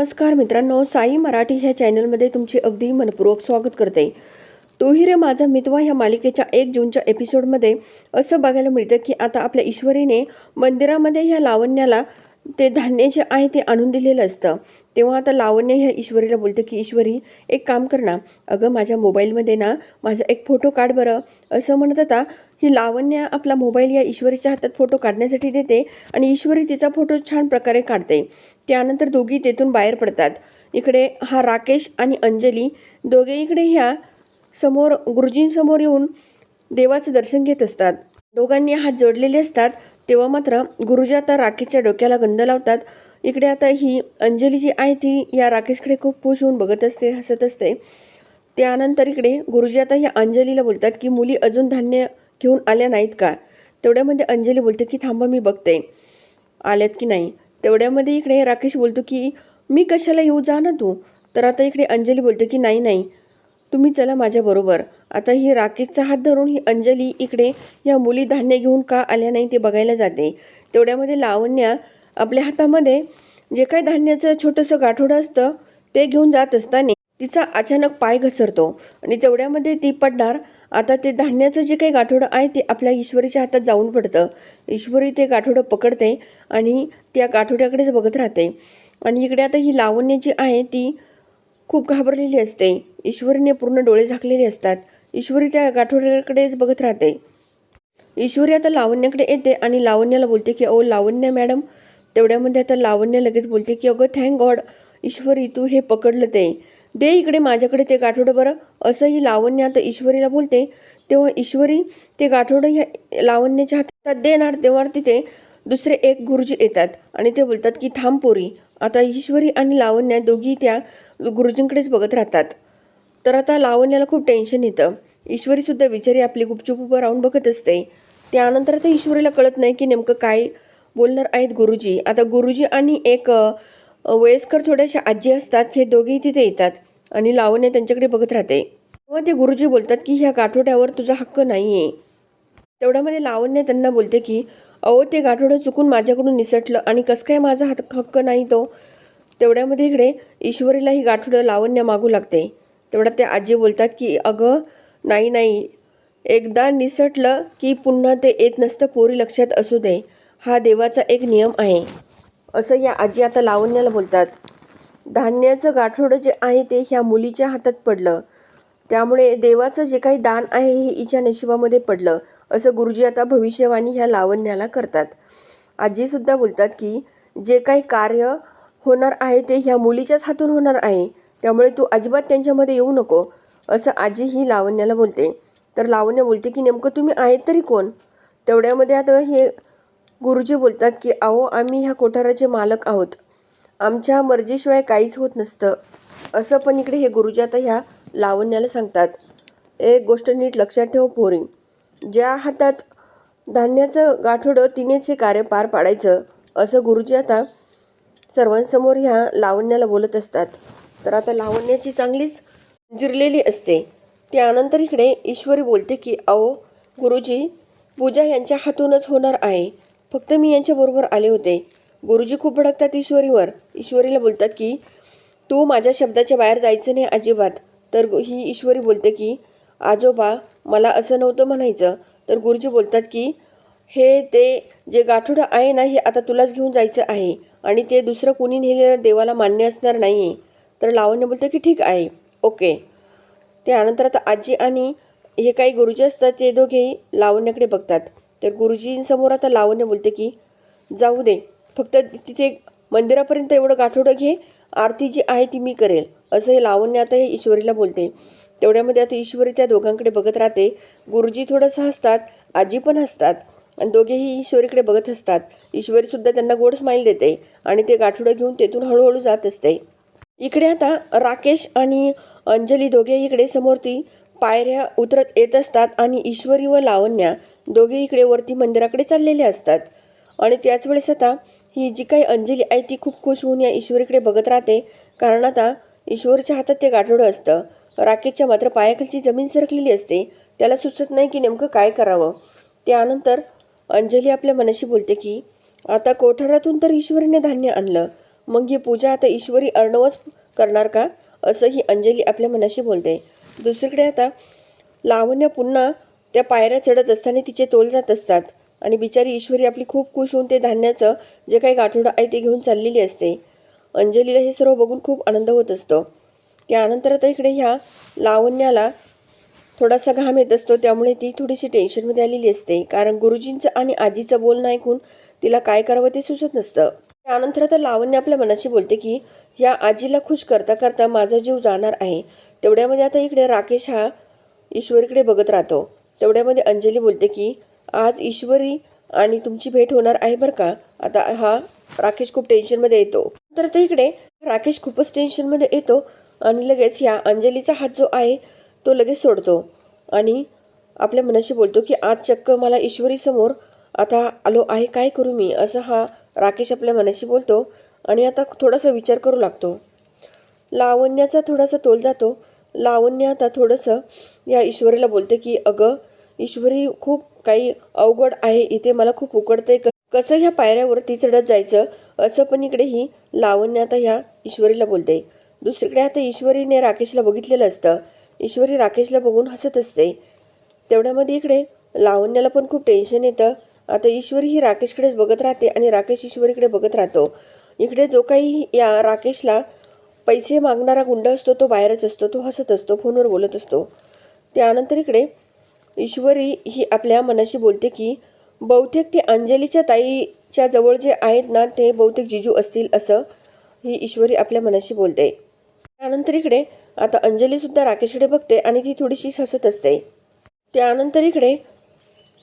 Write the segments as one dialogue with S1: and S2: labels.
S1: नमस्कार मित्रांनो साई मराठी ह्या चॅनलमध्ये तुमचे अगदी मनपूर्वक स्वागत करते. तोही रे माझा मितवा ह्या मालिकेच्या एक जूनच्या एपिसोडमध्ये असं बघायला मिळतं की आता आपल्या ईश्वरीने मंदिरामध्ये ह्या लावण्याला ते धान्य जे आहे ते आणून दिलेलं असतं. तेव्हा आता लावण्य ह्या ईश्वरीला बोलते की ईश्वरी एक काम कर ना. अगं माझ्या मोबाईलमध्ये ना माझा एक फोटो काढ बरं. असं म्हणत होता ही लावण्य आपला मोबाईल या ईश्वरीच्या हातात फोटो काढण्यासाठी देते आणि ईश्वरी तिचा फोटो छान प्रकारे काढते. त्यानंतर दोघी तेथून बाहेर पडतात. इकडे हा राकेश आणि अंजली दोघे इकडे ह्या समोर गुरुजींसमोर येऊन देवाचं दर्शन घेत असतात. दोघांनी हात जोडलेले असतात. तेव्हा मात्र गुरुजी आता राकेशच्या डोक्याला गंध लावतात. इकडे आता ही अंजली जी आहे ती या राकेशकडे खूप खुश होऊन बघत असते हसत असते. त्यानंतर इकडे गुरुजी आता या अंजलीला बोलतात की मुली अजून धान्य घेऊन आल्या नाहीत का? तेवढ्यामध्ये अंजली बोलते की थांबा मी बघते. आल्यात की नाही? तेवढ्यामध्ये इकडे राकेश बोलतो की मी कशाला येऊ? जा ना तू. तर आता इकडे अंजली बोलते की नाही नाही. तुम्ही चला माझ्याबरोबर आता ही राकेशचा हात धरून ही अंजली इकडे या मुली धान्य घेऊन का आल्या नाही ते बघायला जाते. तेवढ्यामध्ये लावण्या आपल्या हातामध्ये जे काही धान्याचं छोटंसं गाठोडं असतं ते घेऊन जात असताना तिचा अचानक पाय घसरतो. आणि तेवढ्यामध्ये ती पडणार आता ते धान्याचं जे काही गाठोडं आहे ते आपल्या ईश्वरीच्या हातात जाऊन पडतं. ईश्वरी ते गाठोडं पकडते आणि त्या गाठोड्याकडेच बघत राहते. आणि इकडे आता ही लावण्य जी आहे ती खूप घाबरलेली असते. ईश्वरीने पूर्ण डोळे झाकलेले असतात. ईश्वरी त्या गाठोड्याकडेच बघत राहते. ईश्वरी आता लावण्याकडे येते आणि लावण्याला बोलते की ओ लावण्य मॅडम तेवढ्यामध्ये आता लावण्य लगेच बोलते की अगं थँक गॉड ईश्वरी तू हे पकडलं ते. दे इकडे माझ्याकडे ते गाठोडं बरं. असंही लावण्य आता ईश्वरीला बोलते. तेव्हा ईश्वरी ते गाठोडं ह्या लावण्याच्या हातात देणार तेव्हा तिथे दुसरे एक गुरुजी येतात आणि ते बोलतात की थांब पोरी. आता ईश्वरी आणि लावण्य दोघी त्या गुरुजींकडेच बघत राहतात. तर आता लावण्याला खूप टेन्शन येतं. ईश्वरीसुद्धा बिचारी आपली गुपचूप उभं राहून बघत असते. त्यानंतर आता ईश्वरीला कळत नाही की नेमकं काय बोलणार आहेत गुरुजी. आता गुरुजी आणि एक वयस्कर थोड्याशा आजी असतात. हे दोघेही तिथे येतात. आणि लावण्य त्यांच्याकडे बघत राहते. तेव्हा ते गुरुजी बोलतात की ह्या गाठोड्यावर तुझा हक्क नाही आहे तेवढ्यामध्ये लावण्य त्यांना बोलते की अहो ते गाठोडं चुकून माझ्याकडून निसटलं आणि कसं काय माझा हक्क हक्क नाही तो? तेवढ्यामध्ये इकडे ईश्वरीला ही गाठोडं लावण्य मागू लागते. तेवढ्यात ते आजी बोलतात की अगं नाही नाही. एकदा निसटलं की पुन्हा ते येत नसतं पोरी लक्षात असू दे. हा देवाचा एक नियम आहे. असं या आजी आता लावण्याला बोलतात. धान्याचं गाठोडं जे आहे ते ह्या मुलीच्या हातात पडलं. त्यामुळे देवाचं जे काही दान आहे हे हिच्या नशिबामध्ये पडलं. असं गुरुजी आता भविष्यवाणी ह्या लावण्याला करतात. आजीसुद्धा बोलतात की जे काही कार्य होणार आहे ते ह्या मुलीच्याच हातून होणार आहे. त्यामुळे तू अजिबात त्यांच्यामध्ये येऊ नको. असं आजी ही लावण्याला बोलते. तर लावण्य बोलते की नेमकं तुम्ही आहेत तरी कोण? तेवढ्यामध्ये आता हे गुरुजी बोलतात की अहो आम्ही ह्या कोठाराचे मालक आहोत. आमच्या मर्जीशिवाय काहीच होत नसतं. असं पण इकडे हे गुरुजी आता ह्या लावण्याला सांगतात. एक गोष्ट नीट लक्षात ठेव पोरी. ज्या हातात धान्याचं गाठोडं तिनेच हे कार्य पार पाडायचं असं गुरुजी आता सर्वांसमोर ह्या लावण्याला बोलत असतात. तर आता लावण्याची चांगलीच जिरलेली असते. त्यानंतर इकडे ईश्वरी बोलते की अहो गुरुजी पूजा यांच्या हातूनच होणार आहे. फक्त मी यांच्याबरोबर आले होते. गुरुजी खूप भडकतात ईश्वरीवर. ईश्वरीला बोलतात की तू माझ्या शब्दाच्या बाहेर जायचं नाही अजिबात. तर ही ईश्वरी बोलते की आजोबा मला असं नव्हतं म्हणायचं. तर गुरुजी बोलतात की हे ते जे गाठोडं आहे ना हे आता तुलाच घेऊन जायचं आहे आणि ते दुसरं कुणी नेलेलं देवाला मान्य असणार नाही आहे तर लावण्य बोलतं की ठीक आहे ओके. त्यानंतर आता आजी आणि हे काही गुरुजी असतात ते दोघेही लावण्याकडे बघतात. तर गुरुजींसमोर आता लावण्य बोलते की जाऊ दे फक्त तिथे मंदिरापर्यंत एवढं गाठोडं घे आरती जी आहे ती मी करेल. असं हे लावण्य आता हे ईश्वरीला बोलते. तेवढ्यामध्ये आता ईश्वरी त्या दोघांकडे बघत राहते. गुरुजी थोडंसं हसतात आजी पण हसतात आणि दोघेही ईश्वरीकडे बघत असतात ईश्वरीसुद्धा त्यांना गोड स्माईल देते आणि ते गाठोडं घेऊन तेथून हळूहळू जात असते. इकडे आता राकेश आणि अंजली दोघे इकडे समोर ती पायऱ्या उतरत येत असतात आणि ईश्वरी व लावण्या दोघे इकडे वरती मंदिराकडे चाललेले असतात. आणि त्याच वेळेस आता ही जी काही अंजली आहे ती खूप खुश होऊन या ईश्वरीकडे बघत राहते. कारण आता ईश्वरीच्या हातात ते गाठोडं असतं. राकेशच्या मात्र पायाखालची जमीन सरकलेली असते. त्याला सुचत नाही की नेमकं काय करावं. त्यानंतर अंजली आपल्या मनाशी बोलते की आता कोठारातून तर ईश्वरीने धान्य आणलं. मग ही पूजा आता ईश्वरी अर्णवच करणार का? असं ही अंजली आपल्या मनाशी बोलते. दुसरीकडे आता लावण्य पुन्हा त्या पायऱ्या चढत असताना तिचे तोल जात असतात. आणि बिचारी ईश्वरी आपली खूप खुश होऊन ते धान्याचं जे काही गाठोडं आहे ते घेऊन चाललेली असते. अंजलीला हे सर्व बघून खूप आनंद होत असतो. त्यानंतर आता इकडे ह्या लावण्याला थोडासा घाम येत असतो त्यामुळे ती थोडीशी टेन्शनमध्ये आलेली असते. कारण गुरुजींचं आणि आजीचं बोलणं ऐकून तिला काय करावं ते सुचत नसतं. त्यानंतर आता लावण्य आपल्या मनाशी बोलते की ह्या आजीला खुश करता करता माझा जीव जाणार आहे. तेवढ्यामध्ये आता इकडे राकेश हा ईश्वरीकडे बघत राहतो. तेवढ्यामध्ये अंजली बोलते की आज ईश्वरी आणि तुमची भेट होणार आहे बरं का? आता हा राकेश खूप टेन्शनमध्ये येतो. तर ते इकडे राकेश खूपच टेन्शनमध्ये येतो आणि लगेच ह्या अंजलीचा हात जो आहे तो लगेच सोडतो. आणि आपल्या मनाशी बोलतो की आज चक्क मला ईश्वरीसमोर आता आलो आहे काय करू मी? असं हा राकेश आपल्या मनाशी बोलतो आणि आता थोडासा विचार करू लागतो. लावण्याचा थोडासा तोल जातो. लावण्य आता थोडंसं या ईश्वरीला बोलते की अगं ईश्वरी खूप काही अवघड आहे इथे मला खूप उकडतंय कसं ह्या पायऱ्यावरती चढत जायचं? असं पण इकडे ही लावण्य आता ह्या ईश्वरीला बोलते. दुसरीकडे आता ईश्वरीने राकेशला बघितलेलं असतं. ईश्वरी राकेशला बघून हसत असते. तेवढ्यामध्ये इकडे लावण्याला पण खूप टेन्शन येतं. आता ईश्वरी ही राकेशकडेच बघत राहते आणि राकेश ईश्वरीकडे बघत राहतो. इकडे जो काही या राकेशला पैसे मागणारा गुंड असतो तो बाहेरच असतो तो हसत असतो फोनवर बोलत असतो. त्यानंतर इकडे ईश्वरी ही आपल्या मनाशी बोलते की बहुतेक ते अंजलीच्या ताईच्या जवळ जे आहेत ना ते बहुतेक जिजू असतील असं ही ईश्वरी आपल्या मनाशी बोलते. त्यानंतर इकडे आता अंजलीसुद्धा राकेशकडे बघते आणि ती थोडीशी हसत असते. त्यानंतर इकडे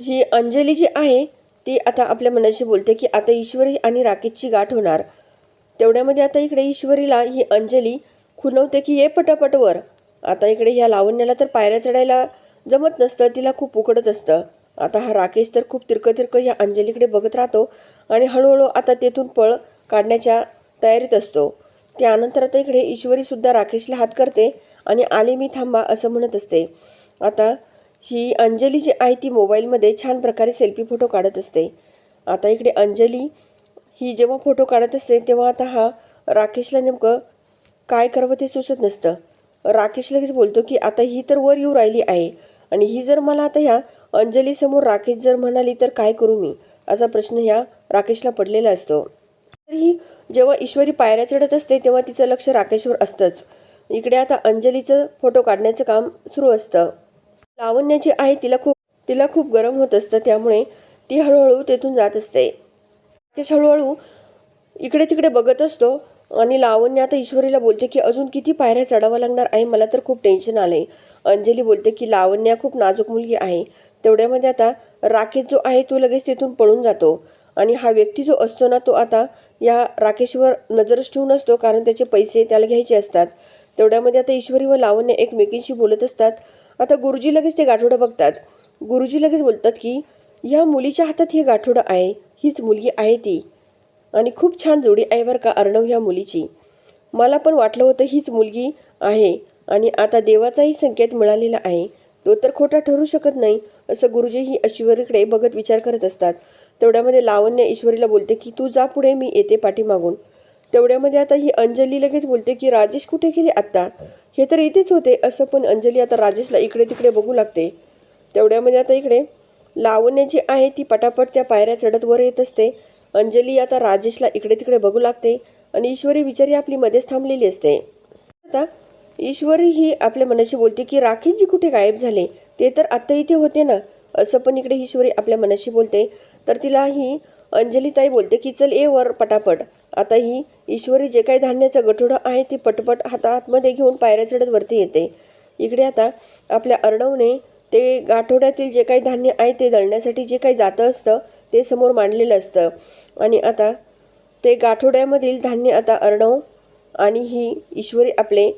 S1: ही अंजली जी आहे ती आता आपल्या मनाशी बोलते की आता ईश्वरी आणि राकेशची गाठ होणार. तेवढ्यामध्ये आता इकडे ईश्वरीला ही अंजली खुनवते की ये पटापटवर आता इकडे ह्या लावण्याला तर पायऱ्या चढायला जमत नसतं तिला खूप उकडत असतं. आता हा राकेश तर खूप तिरकं तिरकं अंजलीकडे बघत राहतो आणि हळूहळू आता तेथून पळ काढण्याच्या तयारीत असतो. त्यानंतर आता इकडे ईश्वरीसुद्धा राकेशला हात करते आणि आले मी थांबा असं म्हणत असते. आता ही अंजली जी आहे ती मोबाईलमध्ये छान प्रकारे सेल्फी फोटो काढत असते. आता इकडे अंजली ही जेव्हा फोटो काढत असते तेव्हा आता हा राकेशला नेमकं काय करावं ते सुचत नसतं. राकेश लगेच बोलतो की आता ही तर वर येऊ राहिली आहे. आणि ही जर मला आता ह्या अंजलीसमोर राकेश जर म्हणाली तर काय करू मी? असा प्रश्न ह्या राकेशला पडलेला असतो. तर ही जेव्हा ईश्वरी पायऱ्या चढत असते तेव्हा तिचं लक्ष राकेशवर असतंच. इकडे आता अंजलीचं फोटो काढण्याचं काम सुरू असतं. लावण्याची आहे तिला खूप तिला खूप गरम होत असतं. त्यामुळे ती हळूहळू तेथून जात असते. राकेश हळूहळू इकडे तिकडे बघत असतो. आणि लावण्य आता ईश्वरीला बोलते की अजून किती पायऱ्या चढावं लागणार आहे? मला तर खूप टेन्शन आले अंजली बोलते की लावण्या खूप नाजूक मुलगी आहे. तेवढ्यामध्ये आता राकेश जो आहे तो लगेच तिथून पळून जातो. आणि हा व्यक्ती जो असतो ना तो आता या राकेशवर नजरच ठेवून असतो कारण त्याचे पैसे त्याला घ्यायचे असतात. तेवढ्यामध्ये आता ईश्वरी व लावण्य एकमेकींशी बोलत असतात. आता गुरुजी लगेच ते गाठोडं बघतात. गुरुजी लगेच बोलतात की या मुलीच्या हातात हे गाठोडं आहे. हीच मुलगी आहे ती. आणि खूप छान जोडी आहे बरं का अर्णव ह्या मुलीची. मला पण वाटलं होतं हीच मुलगी आहे आणि आता देवाचाही संकेत मिळालेला आहे. तो तर खोटा ठरू शकत नाही असं गुरुजी ही ईश्वरीकडे बघत विचार करत असतात. तेवढ्यामध्ये लावण्य ईश्वरीला बोलते की तू जा पुढे मी येते पाठीमागून. तेवढ्यामध्ये आता ही अंजली लगेच बोलते की राजेश कुठे गेले आत्ता? हे तर इथेच होते. असं पण अंजली आता राजेशला इकडे तिकडे बघू लागते. तेवढ्यामध्ये आता इकडे लावण्य जी आहे ती पटापट त्या पायऱ्या चढत वर येत असते. अंजली आता राजेशला इकडे तिकडे बघू लागते आणि ईश्वरी विचारी आपली मध्येच थांबलेली असते. आता ईश्वरी ही आपल्या मनाशी बोलते की राखीजी कुठे गायब झाले? ते तर आत्ता इथे होते ना. असं पण इकडे ईश्वरी आपल्या मनाशी बोलते. तर तिला ही अंजलीताई बोलते की चल ए वर पटापट. आता ही ईश्वरी जे काही धान्याचं गठोडं आहे ते पटपट हातातमध्ये घेऊन पायऱ्या चढत वरती येते. इकडे आता आपल्या अर्णवने ते गाठोड्यातील जे काही धान्य आहे ते दळण्यासाठी जे काही जातं असतं ते समोर मांडलेलं असतं. आणि आता ते गाठोड्यामधील धान्य आता अर्णव आणि ही ईश्वरी आपले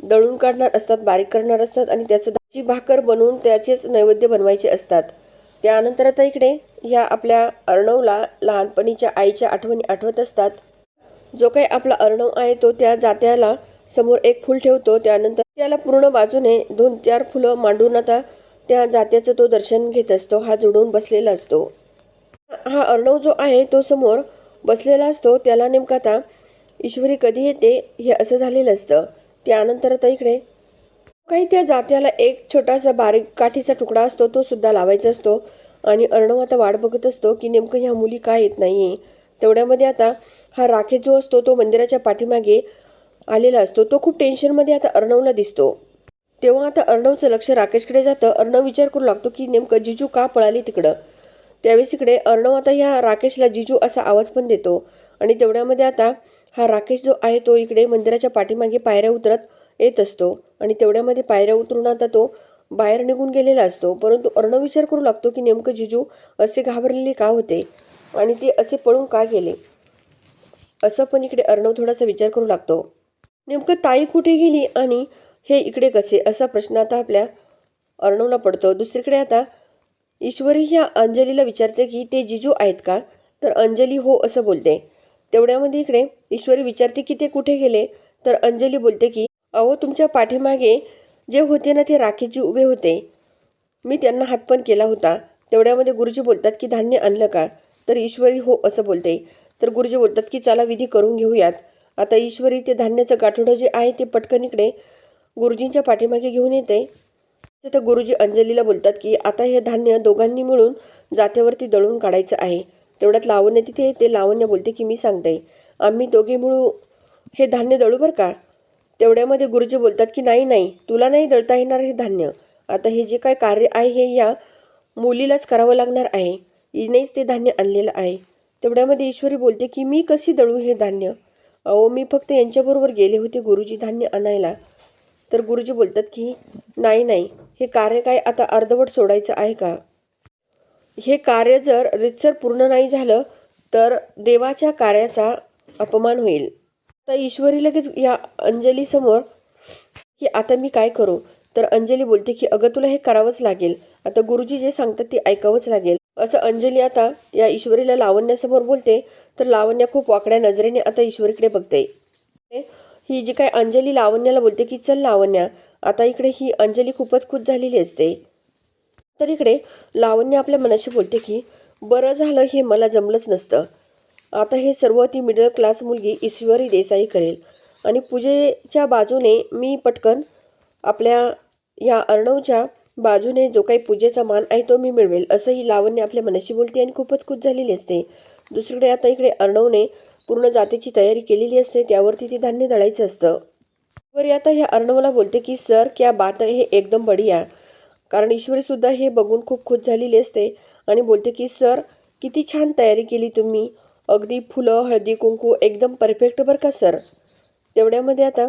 S1: दळून काढणार असतात बारीक करणार असतात आणि त्याचं दाची भाकर बनवून त्याचेच नैवेद्य बनवायचे असतात. त्यानंतर आता इकडे ह्या आपल्या अर्णवला लहानपणीच्या आईच्या आठवणी आठवत असतात. जो काही आपला अर्णव आहे तो त्या जात्याला समोर एक फूल ठेवतो. त्यानंतर त्याला पूर्ण बाजूने दोन चार फुलं मांडून आता त्या जात्याचं तो दर्शन घेत असतो. हा जोडून बसलेला असतो. हा अर्णव जो आहे तो समोर बसलेला असतो. त्याला नेमका आता ईश्वरी कधी येते हे असं झालेलं असतं. त्यानंतर आता इकडे. काही त्या जात्याला एक छोटासा बारीक काठीचा तुकडा असतो तो सुद्धा लावायचा असतो. आणि अर्णव आता वाट बघत असतो की नेमकं ह्या मुली काय येत नाही आहे तेवढ्यामध्ये आता हा राकेश जो असतो तो मंदिराच्या पाठीमागे आलेला असतो. तो खूप टेन्शनमध्ये आता अर्णवला दिसतो. तेव्हा आता अर्णवचं लक्ष राकेशकडे जातं. अर्णव विचार करू लागतो की नेमकं जिजू का पळाली तिकडं? त्यावेळेस इकडे अर्णव आता ह्या राकेशला जिजू असा आवाज पण देतो. आणि तेवढ्यामध्ये आता हा राकेश जो आहे तो इकडे मंदिराच्या पाठीमागे पायऱ्या उतरत येत असतो. आणि तेवढ्यामध्ये पायऱ्या उतरून आता तो बाहेर निघून गेलेला असतो. परंतु अर्णव विचार करू लागतो की नेमकं जिजू असे घाबरलेले का होते? आणि ते असे पळून का गेले? असं पण इकडे अर्णव थोडासा विचार करू लागतो. नेमकं ताई कुठे गेली आणि हे इकडे कसे? असा प्रश्न आता आपल्या अर्णवला पडतो. दुसरीकडे आता ईश्वरी ह्या अंजलीला विचारते की ते जिजू आहेत का? तर अंजली हो असं बोलते. तेवढ्यामध्ये इकडे ईश्वरी विचारते की ते कुठे गेले? तर अंजली बोलते की अहो तुमच्या पाठीमागे जे होते ना ते राखीजी उभे होते. मी त्यांना हात पण केला होता. तेवढ्यामध्ये गुरुजी बोलतात की धान्य आणलं का? तर ईश्वरी हो असं बोलते. तर गुरुजी बोलतात की चला विधी करून घेऊयात. आता ईश्वरी ते धान्याचं गाठोडं जे आहे ते पटकन इकडे गुरुजींच्या पाठीमागे घेऊन येते. तिथं गुरुजी अंजलीला बोलतात की आता हे धान्य दोघांनी मिळून जात्यावरती दळून काढायचं आहे. तेवढ्यात लावण्य तिथे ते लावण्य बोलते की मी सांगते. आम्ही दोघे मिळू हे धान्य दळू बरं का? तेवढ्यामध्ये गुरुजी बोलतात की नाही नाही. तुला नाही दळता येणार हे धान्य. आता हे जे काय कार्य आहे हे या मुलीलाच करावं लागणार आहे. हिनेच ते धान्य आणलेलं आहे. तेवढ्यामध्ये ईश्वरी बोलते की मी कशी दळू हे धान्य? अहो मी फक्त यांच्याबरोबर गेले होते गुरुजी धान्य आणायला. तर गुरुजी बोलतात की नाही नाही हे कार्य काय आता अर्धवट सोडायचं आहे का? हे कार्य जर रितसर पूर्ण नाही झालं तर देवाच्या कार्याचा अपमान होईल. तर ईश्वरी लगेच या अंजलीसमोर की आता मी काय करू? तर अंजली बोलते की अगं तुला हे करावंच लागेल. आता गुरुजी जे सांगतात ते ऐकावंच लागेल. असं अंजली आता या ईश्वरीला लावण्यासमोर बोलते. तर लावण्या खूप वाकड्या नजरेने आता ईश्वरीकडे बघते. ही जी काय अंजली लावण्याला बोलते की चल लावण्या. आता इकडे ही अंजली खूपच खुश झालेली असते. तर इकडे लावण्य आपल्या मनाशी बोलते की बरं झालं हे मला जमलंच नसतं. आता हे सर्व ती मिडल क्लास मुलगी ईश्वरी देसाई करेल आणि पूजेच्या बाजूने मी पटकन आपल्या या अर्णवच्या बाजूने जो काही पूजेचा मान आहे तो मी मिळवेल असं ही लावण्य आपल्या मनाशी बोलते आणि खूपच खुश झालेली असते. दुसरीकडे आता इकडे अर्णवने पूर्ण जातीची तयारी केलेली असते त्यावरती ते धान्य दळायचं असतं. ईश्वरी आता ह्या अर्णवला बोलते की सर क्या बात हे एकदम बढिया. कारण ईश्वरीसुद्धा हे बघून खूप खुश झालेली असते आणि बोलते की सर किती छान तयारी केली तुम्ही. अगदी फुलं हळदी कुंकू एकदम परफेक्ट बरं का सर? तेवढ्यामध्ये आता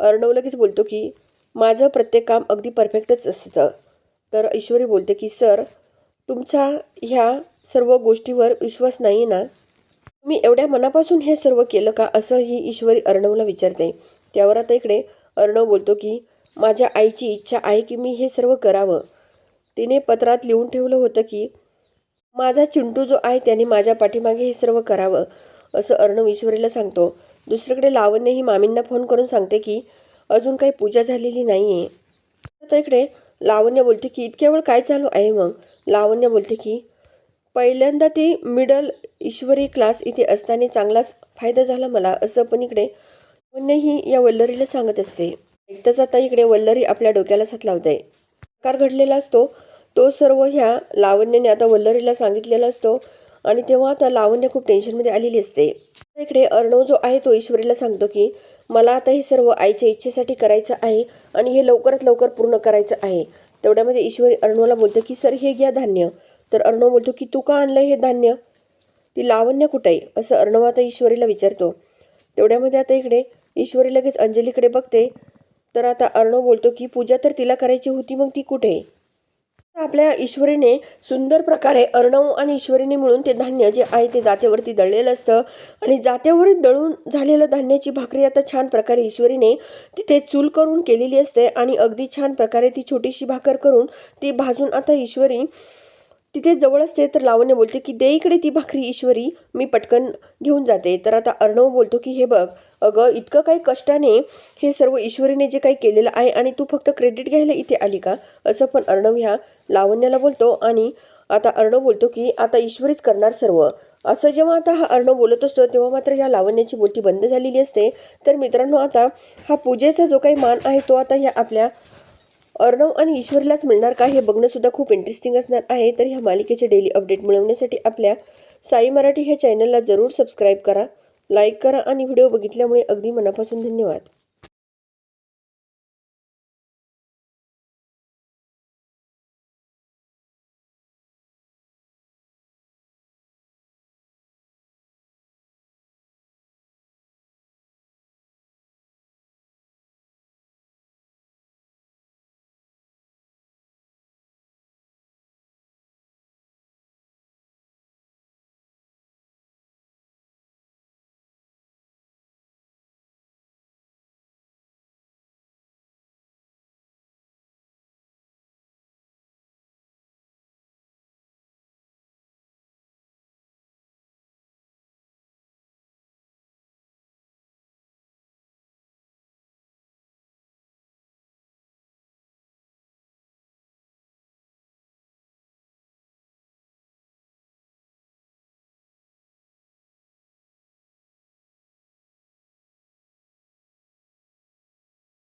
S1: अर्णव लगेच बोलतो की माझं प्रत्येक काम अगदी परफेक्टच असतं. तर ईश्वरी बोलते की सर तुमचा ह्या सर्व गोष्टीवर विश्वास नाही ना? मी एवढ्या मनापासून हे सर्व केलं का असं ही ईश्वरी अर्णवला विचारते. त्यावर आता इकडे अर्णव बोलतो की माझ्या आईची इच्छा आहे की मी हे सर्व करावं. तिने पत्रात लिहून ठेवलं होतं की माझा चिंटू जो आहे त्याने माझ्या पाठीमागे हे सर्व करावं असं अर्णव ईश्वरीला सांगतो. दुसरीकडे लावण्य ही मामींना फोन करून सांगते की अजून काही पूजा झालेली नाही आहे आता इकडे लावण्य बोलते की इतक्या वेळ काय चालू आहे मग? लावण्य बोलते की पहिल्यांदा ती मिडल ईश्वरी क्लास इथे असताना चांगलाच फायदा झाला मला असं पण इकडे पुन्हाही या वल्लरीला सांगत असते. एकदाच आता इकडे वल्लरी आपल्या डोक्याला साथ लावते. कार घडलेला असतो तो सर्व ह्या लावण्याने आता वल्लरीला सांगितलेला असतो आणि तेव्हा आता लावण्य खूप टेन्शनमध्ये आलेली असते. इकडे अर्णव जो आहे तो ईश्वरीला सांगतो की मला आता हे सर्व आईच्या इच्छेसाठी करायचं आहे आणि हे लवकरात लवकर पूर्ण करायचं आहे. तेवढ्यामध्ये ईश्वरी अर्णवला बोलतो की सर हे घ्या धान्य. तर अर्णव बोलतो की तू का आणलं हे धान्य? ती लावण्य कुठं आहे? असं अर्णव आता ईश्वरीला विचारतो. तेवढ्यामध्ये आता इकडे ईश्वरी लगेच अंजलीकडे बघते. तर आता अर्णव बोलतो की पूजा तर तिला करायची होती मग ती कुठे आहे? आपल्या ईश्वरीने सुंदर प्रकारे अर्णव आणि ईश्वरीने मिळून ते धान्य जे आहे ते जात्यावरती दळलेलं असतं. आणि जात्यावर दळून झालेलं धान्याची भाकरी आता छान प्रकारे ईश्वरीने तिथे चूल करून केलेली असते. आणि अगदी छान प्रकारे ती छोटीशी भाकर करून ती भाजून आता ईश्वरी तिथे जवळ असते तर लावण्य बोलते की दे इकडे ती भाकरी ईश्वरी मी पटकन घेऊन जाते. तर आता अर्णव बोलतो की हे बघ अगं इतकं काही कष्टाने हे सर्व ईश्वरीने जे काही केलेलं आहे आणि तू फक्त क्रेडिट घ्यायला इथे आली का? असं पण अर्णव ह्या लावण्याला बोलतो आणि आता अर्णव बोलतो की आता ईश्वरीच करणार सर्व. असं जेव्हा आता हा अर्णव बोलत असतो तेव्हा मात्र या लावण्याची बोलती बंद झालेली असते. तर मित्रांनो आता हा पूजेचा जो काही मान आहे तो आता या आपल्या अर्णव आणि ईश्वरीलाच मिळणार का हे बघणंसुद्धा खूप इंटरेस्टिंग असणार आहे. तर ह्या मालिकेचे डेली अपडेट मिळवण्यासाठी आपल्या साई मराठी ह्या चॅनलला जरूर सबस्क्राईब करा लाईक करा आणि व्हिडिओ बघितल्यामुळे अगदी मनापासून धन्यवाद.